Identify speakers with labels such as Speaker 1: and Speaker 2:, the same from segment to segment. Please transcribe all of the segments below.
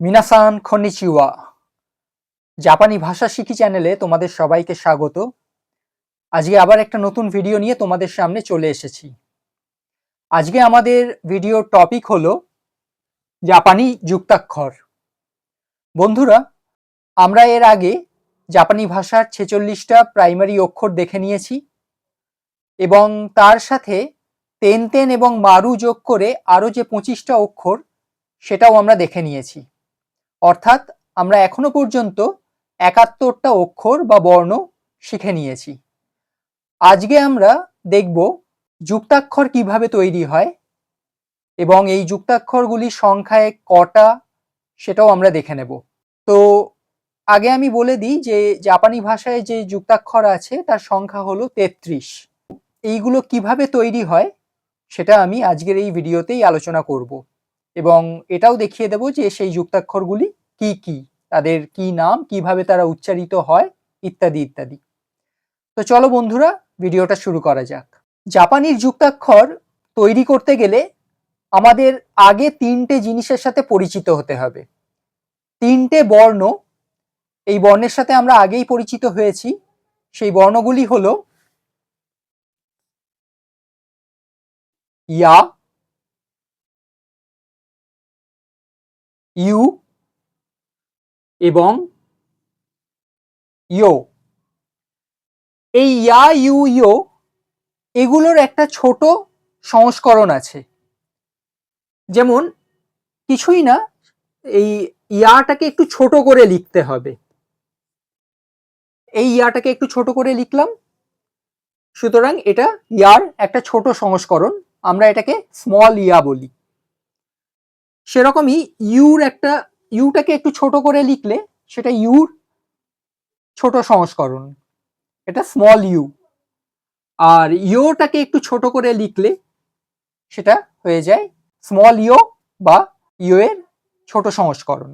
Speaker 1: মিনাসান খনিচিওয়া জাপানি ভাষা শিখি চ্যানেলে তোমাদের সবাইকে স্বাগত। আজকে আবার একটা নতুন ভিডিও নিয়ে তোমাদের সামনে চলে এসেছি। আজকে আমাদের ভিডিওর টপিক হলো জাপানি যুক্তাক্ষর। বন্ধুরা, আমরা এর আগে জাপানি ভাষার ছেচল্লিশটা প্রাইমারি অক্ষর দেখে নিয়েছি এবং তার সাথে তেন তেন এবং মারু যোগ করে আরও যে পঁচিশটা অক্ষর, সেটাও আমরা দেখে নিয়েছি। অর্থাৎ আমরা এখনও পর্যন্ত একাত্তরটা অক্ষর বা বর্ণ শিখে নিয়েছি। আজকে আমরা দেখব যুক্তাক্ষর কীভাবে তৈরি হয় এবং এই যুক্তাক্ষরগুলি সংখ্যায় কটা সেটাও আমরা দেখে নেব। তো আগে আমি বলে দিই যে জাপানি ভাষায় যে যুক্তাক্ষর আছে তার সংখ্যা হলো তেত্রিশ। এইগুলো কীভাবে তৈরি হয় সেটা আমি আজকের এই ভিডিওতেই আলোচনা করব। এবং এটাও দেখিয়ে দেব যে সেই যুক্তাক্ষরগুলি কি কি, তাদের কি নাম, কীভাবে তারা উচ্চারিত হয়, ইত্যাদি ইত্যাদি। তো চলো বন্ধুরা, ভিডিওটা শুরু করা যাক। জাপানির যুক্তাক্ষর তৈরি করতে গেলে আমাদের আগে তিনটে জিনিসের সাথে পরিচিত হতে হবে। তিনটে বর্ণ, এই বর্ণের সাথে আমরা আগেই পরিচিত হয়েছি। সেই বর্ণগুলি হলো, ইয়া ইউ এবং ইয়ো এই ইয়া, ইউ ইয়ো এগুলোর একটা ছোট সংস্করণ আছে। যেমন কিছুই না, এই ইয়াটাকে একটু ছোট করে লিখতে হবে। এই ইয়াটাকে একটু ছোট করে লিখলাম। সুতরাং এটা ইয়ার একটা ছোট সংস্করণ। আমরা এটাকে স্মল ইয়া বলি। সেরকমই ইউর একটা, ইউটাকে একটু ছোট করে লিখলে সেটা ইউর ছোট সংস্করণ। এটা স্মল ইউ আর ইওটাকে একটু ছোট করে লিখলে সেটা হয়ে যায় স্মল ইও বা ইও এর ছোট সংস্করণ।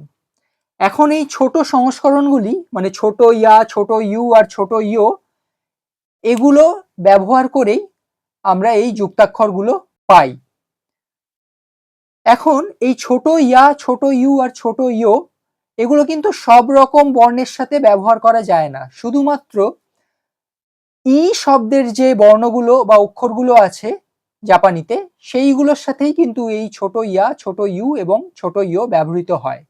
Speaker 1: এখন এই ছোট সংস্করণগুলি মানে ছোট ইয়া, ছোট ইউ আর ছোট ইও এগুলো ব্যবহার করেই আমরা এই যুক্তাক্ষরগুলো পাই। এখন এই ছোট ইয়া, ছোট ইউ আর ছোট ইও, এগুলো কিন্তু সব রকম বর্ণের সাথে ব্যবহার করা যায় না। শুধুমাত্র ই শব্দের যে বর্ণগুলো বা অক্ষরগুলো আছে জাপানিতে, সেইগুলোর সাথেই কিন্তু এই ছোট ইয়া, ছোট ইউ এবং ছোট ইও ব্যবহৃত হয়।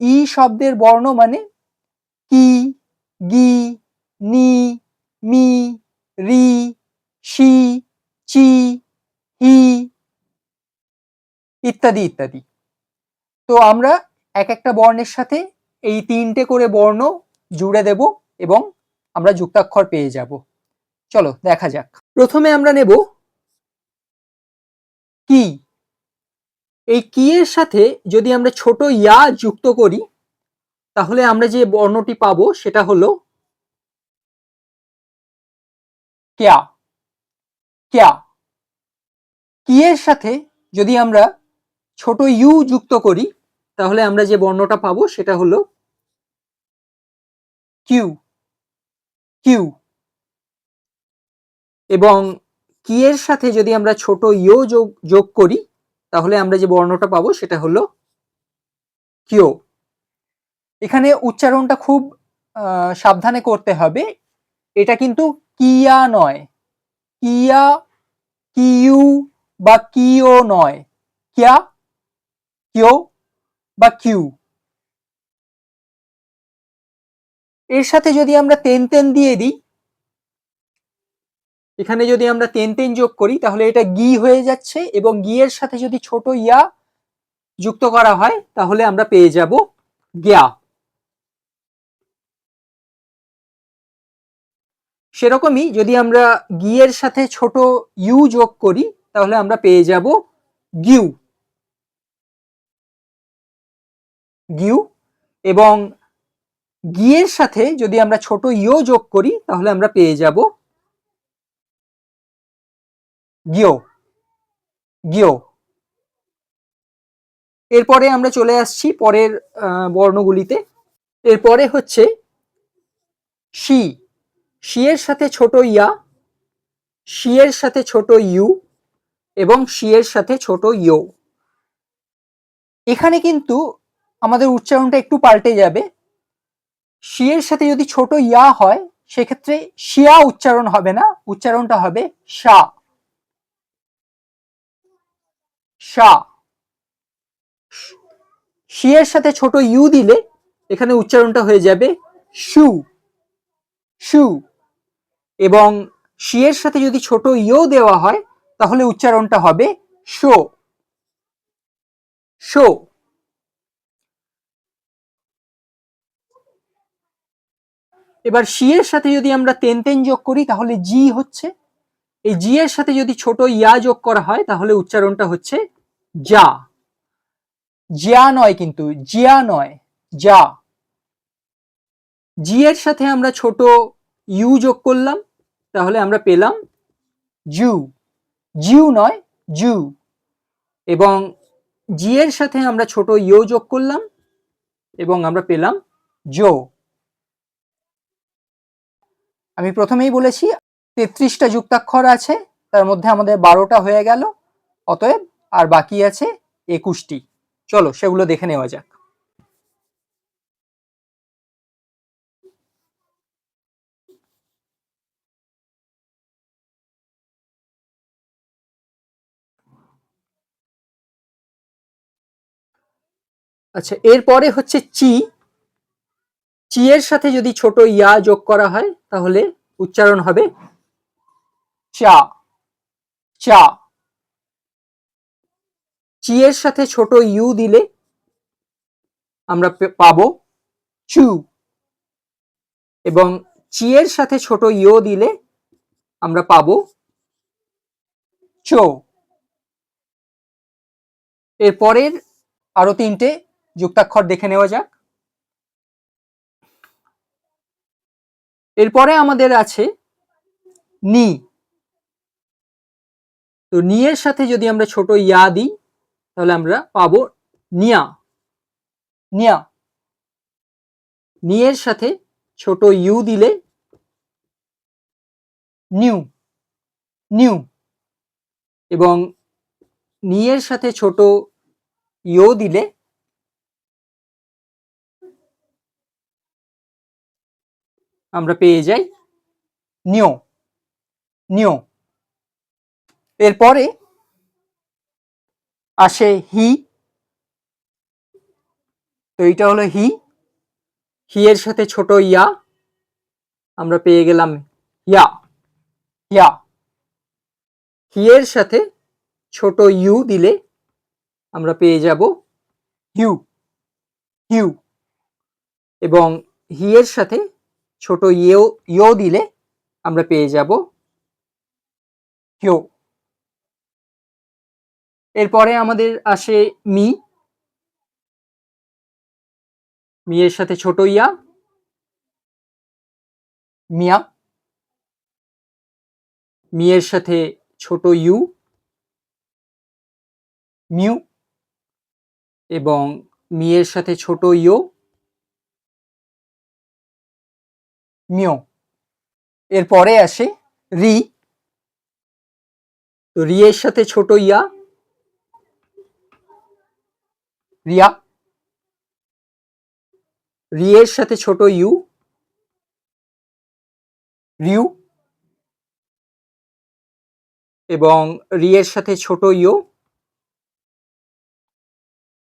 Speaker 1: ই শব্দের বর্ণ মানে কি গি নি মি রি শি চি হি ইত্যাদি ইত্যাদি। তো আমরা এক একটা বর্ণের সাথে এই তিনটে করে বর্ণ জুড়ে দেব এবং আমরা যুক্তাক্ষর পেয়ে যাব। চলো, দেখা যাক। প্রথমে আমরা নেব কি। এই কি এর সাথে যদি আমরা ছোট ইয়া যুক্ত করি, তাহলে আমরা যে বর্ণটি পাবো সেটা হলো ক্যা। ক্যা। কি এর সাথে যদি আমরা ছোট ইউ যুক্ত করি, তাহলে আমরা যে বর্ণটা পাবো সেটা হলো কিউ কিউ এবং কি এর সাথে যদি আমরা ছোট ইও যোগ যোগ করি, তাহলে আমরা যে বর্ণটা পাবো সেটা হলো কিও এখানে উচ্চারণটা খুব সাবধানে করতে হবে। এটা কিন্তু কিয়া নয়। কিয়া, কিউ বা কিও নয়। কিয়া কিও বা কিউ এর সাথে যদি আমরা তেন তেন দিয়ে দিই, এখানে যদি আমরা তেন তেন যোগ করি, তাহলে এটা গি হয়ে যাচ্ছে এবং গি এর সাথে যদি ছোট ইয়া যুক্ত করা হয়, তাহলে আমরা পেয়ে যাব গিয়া সেরকমই যদি আমরা গি এর সাথে ছোট ইউ যোগ করি, তাহলে আমরা পেয়ে যাব গিউ গিউ এবং গিয়ের সাথে যদি আমরা ছোট ইও যোগ করি, তাহলে আমরা পেয়ে যাব গিও গিও। এরপরে আমরা চলে আসছি পরের বর্ণগুলিতে। এরপরে হচ্ছে শি শি এর সাথে ছোট ইয়া শি এর সাথে ছোট ইউ এবং শি এর সাথে ছোট ইও। এখানে কিন্তু আমাদের উচ্চারণটা একটু পাল্টে যাবে। শি এর সাথে যদি ছোট ইয়া হয়, সেক্ষেত্রে শিয়া উচ্চারণ হবে না, উচ্চারণটা হবে শা। শা। শি এর সাথে ছোট ইউ দিলে এখানে উচ্চারণটা হয়ে যাবে শু। শু। এবং শি এর সাথে যদি ছোট ইও দেওয়া হয়, তাহলে উচ্চারণটা হবে শো। শো। এবার শি এর সাথে যদি আমরা তেন তেন যোগ করি, তাহলে জি হচ্ছে, এই জি এর সাথে যদি ছোট ইয়া যোগ করা হয়, তাহলে উচ্চারণটা হচ্ছে যা। জিয়া নয় কিন্তু, জিয়া নয়, যা। জি এর সাথে আমরা ছোট ইউ যোগ করলাম, তাহলে আমরা পেলাম জু জিউ নয় জু এবং জি এর সাথে আমরা ছোট ইউ যোগ করলাম, এবং আমরা পেলাম জো আমি প্রথমেই বলেছি, তেত্রিশটা যুক্তাক্ষর আছে, তার মধ্যে আমাদের বারোটা হয়ে গেল, অতএব আর বাকি আছে একুশটি। চলো, সেগুলো দেখে নেওয়া যাক। আচ্ছা এরপরে হচ্ছে চি চি এর সাথে যদি ছোট ইয়া যোগ করা হয়, তাহলে উচ্চারণ হবে চা। চা। চি এর সাথে ছোট ইউ দিলে আমরা পাবো চু। এবং চি এর সাথে ছোট ইও দিলে আমরা পাবো চো। এরপরের আরও তিনটে যুক্তাক্ষর দেখে নেওয়া যাক। এরপরে আমাদের আছে নি। তো নিয়ের সাথে যদি আমরা ছোট ইয়া দিই, তাহলে আমরা পাবো নিয়া। নিয়া। নিয়ের সাথে ছোট ইউ দিলে নিউ। নিউ। এবং নিয়ের সাথে ছোট ইও দিলে আমরা পেয়ে যাই। নিও নিও এরপরে আসে হি। তো এইটা হলো হি। হি এর সাথে ছোট ইয়া। আমরা পেয়ে গেলাম ইয়া। ইয়া। হি এর সাথে ছোট ইউ দিলে আমরা পেয়ে যাব হিউ। হিউ। এবং হি এর সাথে ছোট ইয়েও ইও দিলে আমরা পেয়ে যাব হিও এরপরে আমাদের আসে মি। মিয়ের সাথে ছোট ইয়া। মিয়া। মিয়ের সাথে ছোট ইউ। মিউ। এবং মিয়ের সাথে ছোট ইও। মিও এরপরে আসে রি। তো রি এর সাথে ছোট ইয়া। রিয়া। রি এর সাথে ছোট ইউ। রিউ। এবং রি এর সাথে ছোট ইউ।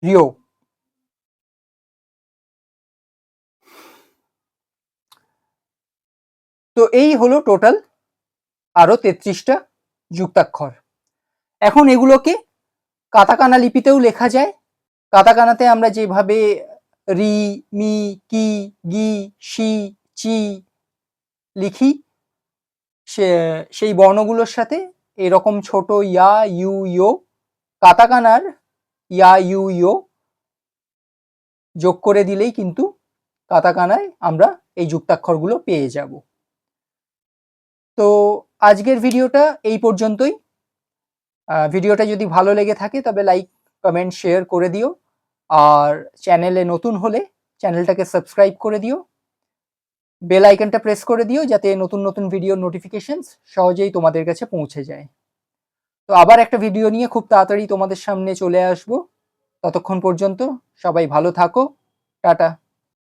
Speaker 1: রিও। তো এই হলো টোটাল আরও তেত্রিশটা যুক্তাক্ষর। এখন এগুলোকে কাতাকানা লিপিতেও লেখা যায়। কাতাকানাতে আমরা যেভাবে রি, মি, কি, গি, শি, চি লিখি, সে, সেই বর্ণগুলোর সাথে এরকম ছোট ইয়া, ইউ, ইও, কাতাকানার ইয়া, ইউ, ইও যোগ করে দিলেই কিন্তু কাতাকানায় আমরা এই যুক্তাক্ষরগুলো পেয়ে যাব। তো আজকের ভিডিওটা এই পর্যন্তই। ভিডিওটা যদি ভালো লেগে থাকে তবে লাইক কমেন্ট শেয়ার করে দিও। আর চ্যানেলে নতুন হলে চ্যানেলটাকে সাবস্ক্রাইব করে দিও। বেল আইকনটা প্রেস করে দিও যাতে নতুন নতুন ভিডিও নোটিফিকেশনস সহজেই তোমাদের কাছে পৌঁছে যায়। তো আবার একটা ভিডিও নিয়ে খুব তাড়াতাড়ি তোমাদের সামনে চলে আসব। ততক্ষণ পর্যন্ত সবাই ভালো থাকো। টাটা।